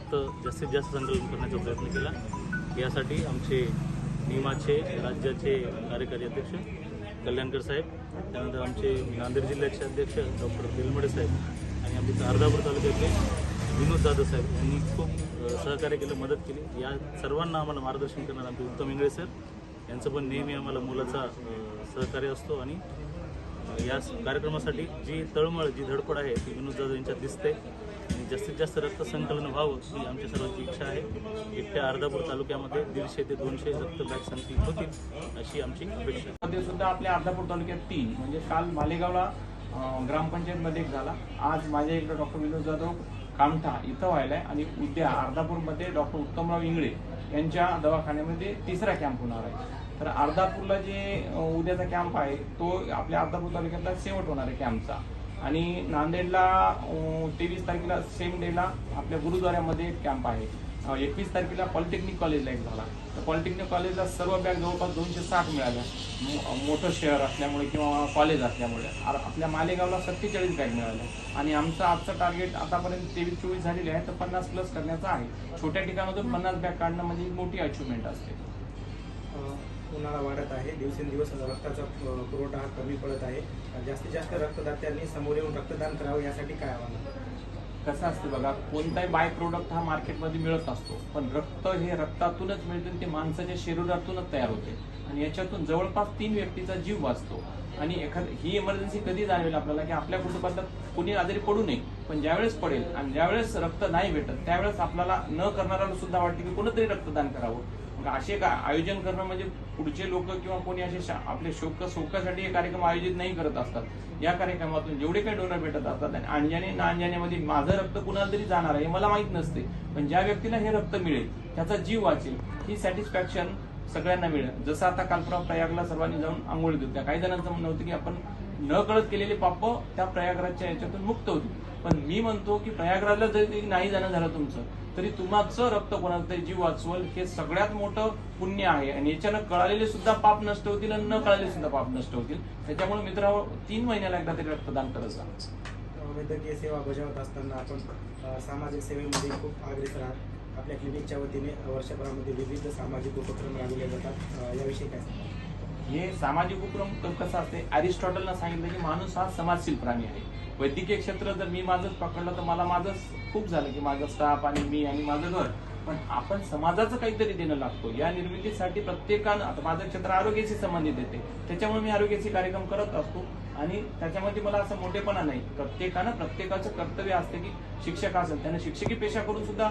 रक्त जास्तीत जास्त संकलन करण्याचा प्रयत्न केला. यासाठी आमचे निमाचे राज्याचे कार्यकारी अध्यक्ष कल्याणकर साहेब त्यानंतर आमचे नांदेड जिल्ह्याचे अध्यक्ष डॉक्टर बेलमडे साहेब आणि आमचे अर्धापूर तालुक्यातले विनोद जाधव साहेब यांनी खूप सहकार्य केलं मदत केली. या सर्वांना आम्हाला मार्गदर्शन करणार आमचे उत्तम इंगळे सर. यांचं पण नेहमी आम्हाला मुलाचा सहकार्य असतो आणि या स- कार्यक्रमासाठी जी तळमळ जी धडपड आहे ती विनोद जाधव यांच्यात दिसते. जास्तीत जास्त रक्त संकलन व्हावं ही आमची सर्वांची इच्छा आहे. एकट्या अर्धापूर तालुक्यामध्ये दीडशे ते दोनशे रक्त बॅग संकलित होतील अशी आमची अपेक्षा आहे. मध्ये सुद्धा आपल्या अर्धापूर तालुक्यात तीन म्हणजे काल मालेगावला ग्रामपंचायतमध्ये एक झाला. आज माझ्या इकडे डॉक्टर विनोद जाधव कामठा इथं व्हायला आहे आणि उद्या अर्धापूरमध्ये डॉक्टर उत्तमराव इंगळे यांच्या दवाखान्यामध्ये तिसरा कॅम्प होणार आहे. तर अर्धापूरला जे उद्याचा कॅम्प आहे तो आपल्या अर्धापूर तालुक्यातला शेवट होणार आहे कॅम्पचा. आणि नांदेडला तेवीस तारखेला सेम डेला आपल्या गुरुद्वाऱ्यामध्ये एक कॅम्प आहे एकवीस तारखेला पॉलिटेक्निक कॉलेजला एक झाला. तर पॉलिटेक्निक कॉलेजला सर्व बॅग जवळपास दोनशे साठ मिळाल्या. मो- मोठं शहर असल्यामुळे किंवा कॉलेज असल्यामुळे. आपल्या मालेगावला सत्तेचाळीस बॅग मिळाल्या. आणि आमचं आजचं टार्गेट आतापर्यंत तेवीस चोवीस झालेले आहे तर पन्नास प्लस करण्याचं आहे. छोट्या ठिकाणातून पन्नास बॅग काढणं म्हणजे मोठी अचिव्हमेंट असते. उन्हाळा वाढत आहे. दिवसेंदिवस रक्ताचा पुरवठा हा कमी पडत आहे. जास्तीत जास्त रक्तदात्यांनी समोर येऊन रक्तदान करावं यासाठी काय आव्हान? कसं असतं बघा कोणताही बाय प्रोडक्ट हा मार्केटमध्ये मिळत असतो. पण रक्त हे रक्तातूनच मिळते ते माणसाच्या शरीरातूनच तयार होते. आणि याच्यातून जवळपास तीन व्यक्तीचा जीव वाचतो. आणि एखाद ही इमर्जन्सी कधी जाणवेल आपल्याला की आपल्या कुटुंबात कुणी आजारी पडू नये पण ज्यावेळेस पडेल आणि ज्यावेळेस रक्त नाही भेटत त्यावेळेस आपल्याला न करणाऱ्याला सुद्धा वाटते की कोणतरी रक्तदान करावं. असे का आयोजन करणं म्हणजे पुढचे लोक किंवा कोणी असे शा- आपले शोक शोकासाठी हे कार्यक्रम आयोजित नाही करत असतात. या कार्यक्रमातून जेवढे काही डोनर भेटत असतात आणि अंजाने ना अंजानेमध्ये माझं रक्त कुणाला तरी जाणार आहे हे मला माहीत नसते. पण ज्या व्यक्तीला हे रक्त मिळेल त्याचा जीव वाचेल ही सॅटिस्फॅक्शन सगळ्यांना मिळेल. जसं आता कालपुरा प्रयागला सर्वांनी जाऊन आंघोळी देत काही जणांचं म्हणणं होतं की आपण न कळत केलेले पाप त्या प्रयागराजच्या याच्यातून मुक्त होतील. पण मी म्हणतो की प्रयागराजला जरी नाही जाणं झालं तुमचं तरी तुमचं रक्त कोणाचा तरी जीव वाचवल हे सगळ्यात मोठं पुण्य आहे. आणि याच्यानं कळालेले सुद्धा पाप नष्ट होतील आणि न कळालेले सुद्धा पाप नष्ट होतील. त्याच्यामुळे मित्रांनो तीन महिन्याला एकदा तरी रक्तदान करत जा. वैद्यकीय सेवा बजावत असताना आपण सामाजिक सेवेमध्ये खूप अग्रेसर आहात. आपल्या क्लिनिकच्या वतीने वर्षभरामध्ये विविध सामाजिक उपक्रम राबवले जातात. याविषयी काय? हे सामाजिक उपक्रम कसं असते अरिस्टॉटलनं सांगितलं की माणूस हा समाजशील प्राणी आहे. वैद्यकीय क्षेत्र जर मी माझंच पकडलं तर मला माझंच खूप झालं की माझं स्टाफ आणि मी आणि माझं घर. पण आपण समाजाचं काहीतरी देणं लागतो. या निर्मितीसाठी प्रत्येकानं आता माझं क्षेत्र आरोग्याशी संबंधित येते त्याच्यामुळे मी आरोग्याचे कार्यक्रम करत असतो. आणि त्याच्यामध्ये मला असं मोठेपणा नाही. प्रत्येकानं प्रत्येकाचं कर्तव्य असते की शिक्षक असेल त्याने शिक्षकी पेशा करून सुद्धा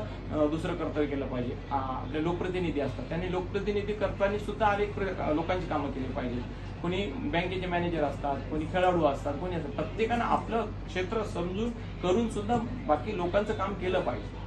दुसरं कर्तव्य केलं पाहिजे. आपले लोकप्रतिनिधी असतात. त्यांनी लोकप्रतिनिधी करताना सुद्धा अनेक प्र- लोकांची कामं केली पाहिजेत. कोणी बँकेचे मॅनेजर असतात कोणी खेळाडू असतात कोणी असतात प्रत्येकानं आपलं क्षेत्र समजून करून सुद्धा बाकी लोकांचं काम केलं पाहिजे.